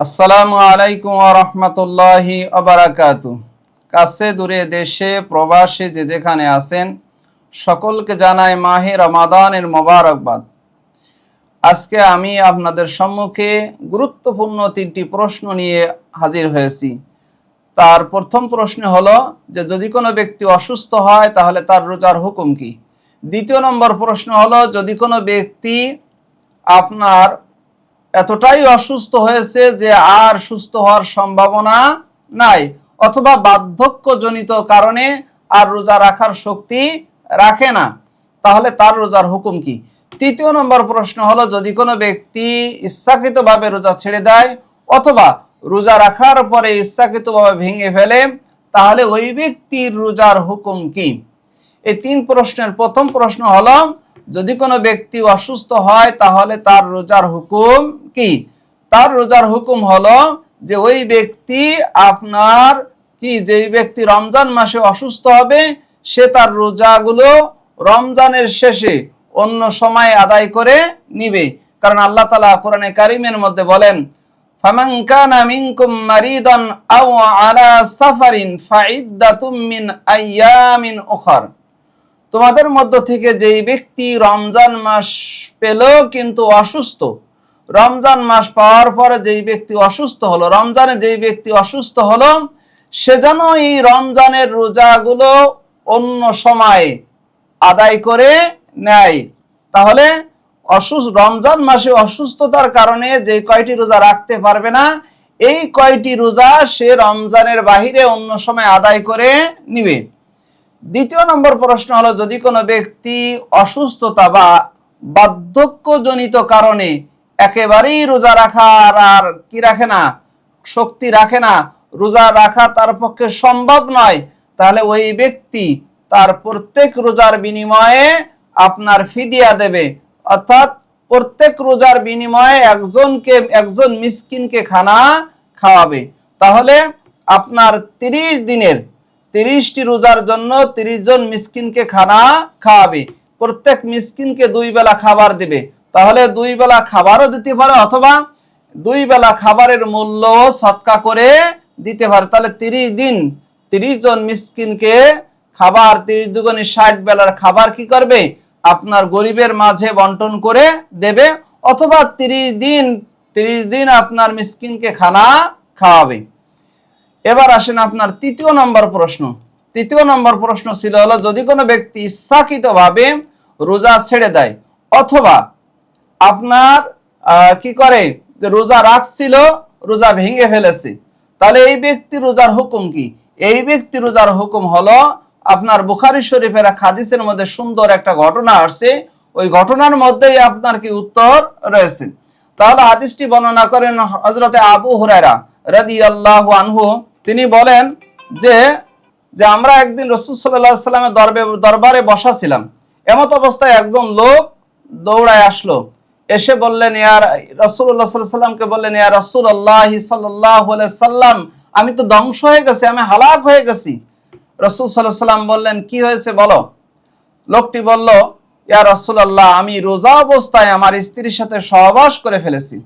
আসসালামু আলাইকুম রহমতুল্লাহি আবরাকাত কাছে দূরে দেশে, প্রবাসে যে যেখানে আছেন, সকলকে জানাই মাহে রমাদানের মোবারকবাদ। আজকে আমি আপনাদের সম্মুখে গুরুত্বপূর্ণ তিনটি প্রশ্ন নিয়ে হাজির হয়েছি। তার প্রথম প্রশ্ন হলো যে, যদি কোনো ব্যক্তি অসুস্থ হয়, তাহলে তার রোজার হুকুম কি? দ্বিতীয় নম্বর প্রশ্ন হলো, যদি কোনো ব্যক্তি আপনার এতটাই অসুস্থ হয়েছে যে আর সুস্থ হওয়ার সম্ভাবনা নাই, অথবা বার্ধক্যজনিত কারণে আর রোজা রাখার শক্তি রাখে না। তাহলে তার রোজার হুকুম কি? তৃতীয় নম্বর প্রশ্ন হলো, যদি কোনো ব্যক্তি ইচ্ছাকৃতভাবে রোজা ছেড়ে দেয় অথবা রোজা রাখার পরে ইচ্ছাকৃতভাবে ভেঙে ফেলে, তাহলে ওই ব্যক্তির রোজার হুকুম কি? এই তিন প্রশ্নের প্রথম প্রশ্ন হলো যদি কোনো ব্যক্তি অসুস্থ হয়, তাহলে তার রোজার হুকুম কি? তার রোজার হুকুম হলো যে ওই ব্যক্তি আপনার কি, যেই ব্যক্তি রমজান মাসে অসুস্থ হবে, সে তার রোজাগুলো রমজানের শেষে অন্য সময় আদায় করে নিবে। কারণ আল্লাহ তালা কোরআনে কারিমের মধ্যে বলেন মারিদান আও আলা সাফারিন ফাইদ্দাতুম মিন আইয়ামিন উখার। তোমাদের মধ্য থেকে যেই ব্যক্তি রমজান মাস পেল কিন্তু অসুস্থ, রমজান মাস পাওয়ার পরে যেই ব্যক্তি অসুস্থ হলো, রমজানে যেই ব্যক্তি অসুস্থ হলো, সে যেন এই রমজানের রোজাগুলো অন্য সময়ে আদায় করে নেয়। তাহলে অসুস্থ রমজান মাসে অসুস্থতার কারণে যে কয়টি রোজা রাখতে পারবে না, এই কয়টি রোজা সে রমজানের বাহিরে অন্য সময় আদায় করে নিবে। দ্বিতীয় নম্বর প্রশ্ন হলো, যদি কোনো ব্যক্তি অসুস্থতা বা বার্ধক্যজনিত কারণে একেবারেই রোজা রাখার আর কি রাখে না, শক্তি রাখে না, রোজা রাখা তার পক্ষে সম্ভব নয়, তাহলে ওই ব্যক্তি তার প্রত্যেক রোজার বিনিময়ে আপনার ফিদিয়া দেবে। অর্থাৎ প্রত্যেক রোজার বিনিময়ে একজনকে, একজন মিসকিনকে খানা খাওয়াবে। তাহলে আপনার তিরিশ দিনের তিরিশটি রোজার জন্য তিরিশ জন মিসকিনকে খানা খাওয়াবে। প্রত্যেক মিসকিনকে দুই বেলা খাবার দেবে। তাহলে দুই বেলা খাবারও দিতে পারে অথবা দুই বেলা খাবারের মূল্য সৎকা করে দিতে পারে। তাহলে তিরিশ দিন তিরিশ জন মিসকিনকে খাবার, তিরিশ দুগুণে ষাট বেলার খাবার কি করবে? আপনার গরিবের মাঝে বন্টন করে দেবে। অথবা তিরিশ দিন তিরিশ দিন আপনার মিসকিনকে খানা খাওয়াবে। এবার আসেন আপনার তৃতীয় নম্বর প্রশ্ন। তৃতীয় নম্বর প্রশ্ন ছিল হলো, যদি কোনো ব্যক্তি ইচ্ছাকৃতভাবে রোজা ছেড়ে দেয় অথবা আপনার কি করে? রোজা রাখছিল, রোজা ভেঙে ফেলেছে, তাহলে এই ব্যক্তি রোজার হুকুম কি? এই ব্যক্তি রোজার হুকুম হলো, আপনার বুখারি শরীফের এক হাদিসের মধ্যে সুন্দর একটা ঘটনা আসছে, ওই ঘটনার মধ্যেই আপনার কি উত্তর রয়েছে। তাহলে হাদিসটি বর্ণনা করেন হজরতে আবু হুরায়রা রাদি আল্লাহ আনহু, তিনি বলেন যে যে আমরা একদিন রসুল সাল্লাহ সাল্লামের দরবে, দরবারে বসা ছিলাম। এমত অবস্থায় একজন লোক দৌড়ায় আসলো। এসে বললেন ইয়ার রসুল্লাহ সাল্লামকে বললেন, ইয়া রসুল আল্লাহ সাল্লাহ সাল্লাম, আমি তো ধ্বংস হয়ে গেছি, আমি হালাক হয়ে গেছি। রসুল সাল্লাহ সাল্লাম বললেন, কি হয়েছে বলো? লোকটি বলল, ইয়া রসুল্লাহ আমি রোজা অবস্থায় আমার স্ত্রীর সাথে সহবাস করে ফেলেছি।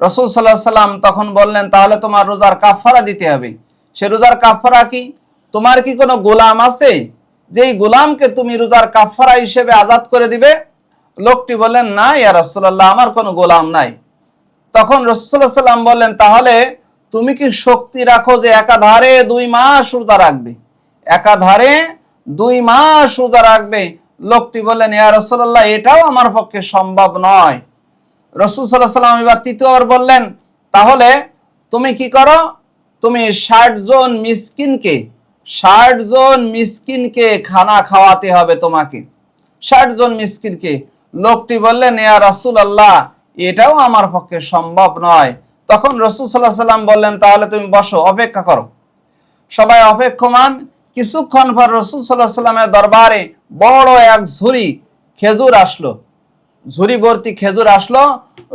রসুল সাল্লাহ সাল্লাম তখন বললেন, তাহলে তোমার রোজার কাফারা দিতে হবে। সে রোজার কাফারা কি? তোমার কি কোনো গোলাম আছে যেই গোলামকে তুমি রোজার কাফারা হিসেবে আজাদ করে দিবে? লোকটি বললেন, না, ইয়া রসুল্লাহ আমার কোনো গোলাম নাই। তখন রসুল্লাহ সাল্লাম বললেন, তাহলে তুমি কি শক্তি রাখো যে একাধারে দুই মাস রোজা রাখবে? একাধারে দুই মাস রোজা রাখবে। লোকটি বললেন, ইয়া রসুল্লাহ এটাও আমার পক্ষে সম্ভব নয়। রসুল সাল্লাহ সাল্লাম এবার তৃতীয়বার বললেন, তাহলে তুমি কি করো? তুমি ষাট জন মিসকিনকে, ষাট জন মিসকিনকে খানা খাওয়াতে হবে তোমাকে। ষাট জন মিসকিনকে। লোকটি বললেন, ইয়া রসুল আল্লাহ এটাও আমার পক্ষে সম্ভব নয়। তখন রসুল সাল্লাহ সাল্লাম বললেন, তাহলে তুমি বসো, অপেক্ষা করো। সবাই অপেক্ষমান। কিছুক্ষণ পর রসুল সাল্লাহ সাল্লামের দরবারে বড় এক ঝুড়ি খেজুর আসলো। ঝুড়ি ভর্তি খেজুর আসলো,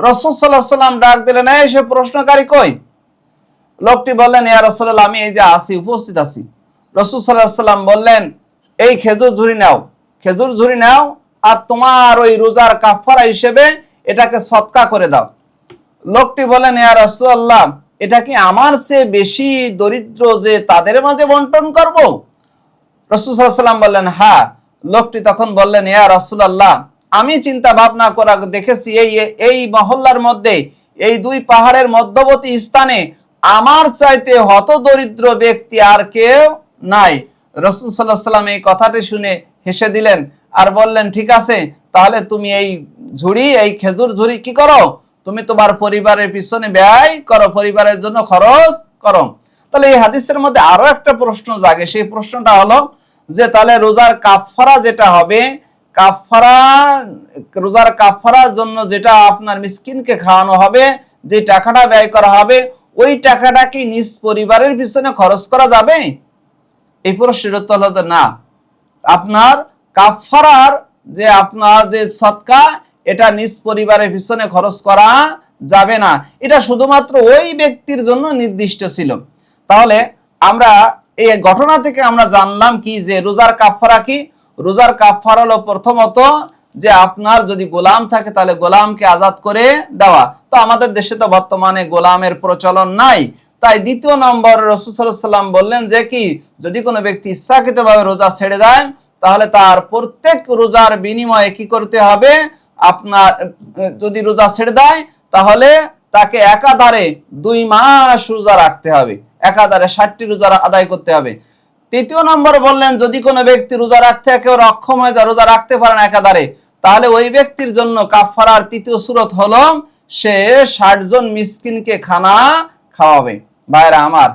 রসুল সাল্লাহ সাল্লাম ডাক দিলেন, এই সে প্রশ্নকারী কই? লোকটি বললেন, ইয়া রসুল্লাহ আমি এই যে আসি উপস্থিত আছি। রসুল সাল্লাহ সাল্লাম বললেন, এই খেজুর ঝুড়ি নাও, খেজুর ঝুড়ি নাও আর তোমার ওই রোজার কাফারা হিসেবে এটাকে সৎকা করে দাও। লোকটি বলেন ইয়া রাসূলুল্লাহ, এটা কি আমার চেয়ে বেশি দরিদ্র যে তাদের মাঝে বন্টন করব? রসুল সাল্লাম বললেন হ্যাঁ। লোকটি তখন বললেন, ইয়া রাসূলুল্লাহ আমি চিন্তা ভাবনা করা দেখেছি, এই এই মহল্লার মধ্যে, এই দুই পাহাড়ের মধ্যবর্তী স্থানে আমার চাইতে হত দরিদ্র ব্যক্তি আর কেউ নাই। রসুল সাল্লাহ সাল্লাম এই কথাটি শুনে হেসে দিলেন আর বললেন, ঠিক আছে, তাহলে তুমি এই ঝুড়ি, এই খেজুর ঝুড়ি কি করো? তুমি তোমার পরিবারের পিছনে ব্যয় করো, পরিবারের জন্য খরচ করো। তাহলে এই হাদিসের মধ্যে আরও একটা প্রশ্ন জাগে। সেই প্রশ্নটা হলো যে, তাহলে রোজার কাফারা যেটা হবে কাফারা রোজার কাফারার জন্য যেটা আপনার মিসকিনকে খাওয়ানো হবে, যে টাকাটা ব্যয় করা হবে, ওই টাকাটা কি নিজ পরিবারের পিছনে খরচ করা যাবে? এই প্রশ্নের উত্তর হলো না। আপনার কাফারার যে আপনার যে সৎকা, এটা নিজ পরিবারের পিছনে খরচ করা যাবে না। এটা শুধুমাত্র ওই ব্যক্তির জন্য নির্দিষ্ট ছিল। তাহলে আমরা এই ঘটনা থেকে আমরা জানলাম কি যে রোজার কাফারা কি রোজার কাফার হলো প্রথমত যে আপনার যদি গোলাম থাকে তাহলে গোলামকে আজাদ করে দেওয়া। তো আমাদের দেশে তো বর্তমানে গোলামের প্রচলন নাই। তাই দ্বিতীয় নম্বর রসুসাল্লাম বললেন যে কি, যদি কোনো ব্যক্তি ইচ্ছাকৃতভাবে রোজা ছেড়ে দেয়, তাহলে তার প্রত্যেক রোজার বিনিময়ে কি করতে হবে? আপনার, যদি রোজা ছেড়ে দেয়, তাহলে তাকে একাধারে দুই মাস রোজা রাখতে হবে। একাধারে ষাটটি রোজা আদায় করতে হবে। তৃতীয় নম্বর বললেন, যদি কোনো ব্যক্তি রোজা রাখতে একেবারে অক্ষম হয়ে যায়, রোজা রাখতে পারে না একাধারে, তাহলে ওই ব্যক্তির জন্য কাফারার তৃতীয় সুরত হলো, সে ষাট জন মিসকিনকে খানা খাওয়াবে। ভাইরা আমার,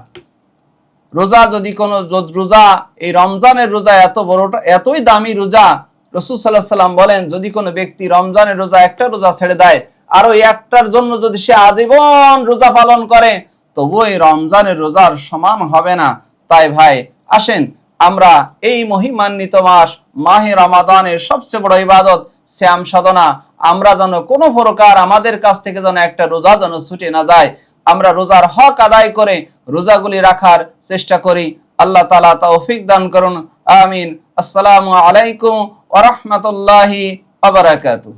রোজা যদি কোনো রোজা এই রমজানের রোজা এত বড়টা, এতই দামি রোজা, রসুল সাল্লাহ সাল্লাম বলেন, যদি কোনো ব্যক্তি রমজানের রোজা একটা রোজা ছেড়ে দেয়, আর ওই একটার জন্য যদি সে আজীবন রোজা পালন করে তবু এই রমজানের রোজার সমান হবে না। তাই ভাই আসেন, আমরা এই মহিমান্বিত মাস, মাহে রমাদানের সবচেয়ে বড় ইবাদত, শ্যাম সাধনা। আমরা যেন কোনো প্রকার আমাদের কাছ থেকে যেন একটা রোজা যেন ছুটে না যায়। আমরা রোজার হক আদায় করে রোজাগুলি রাখার চেষ্টা করি। আল্লাহ তালা তৌফিক দান করুন। আমিন। আসসালামু আলাইকুম ওরহমতুল্লাহি আবরাকাতু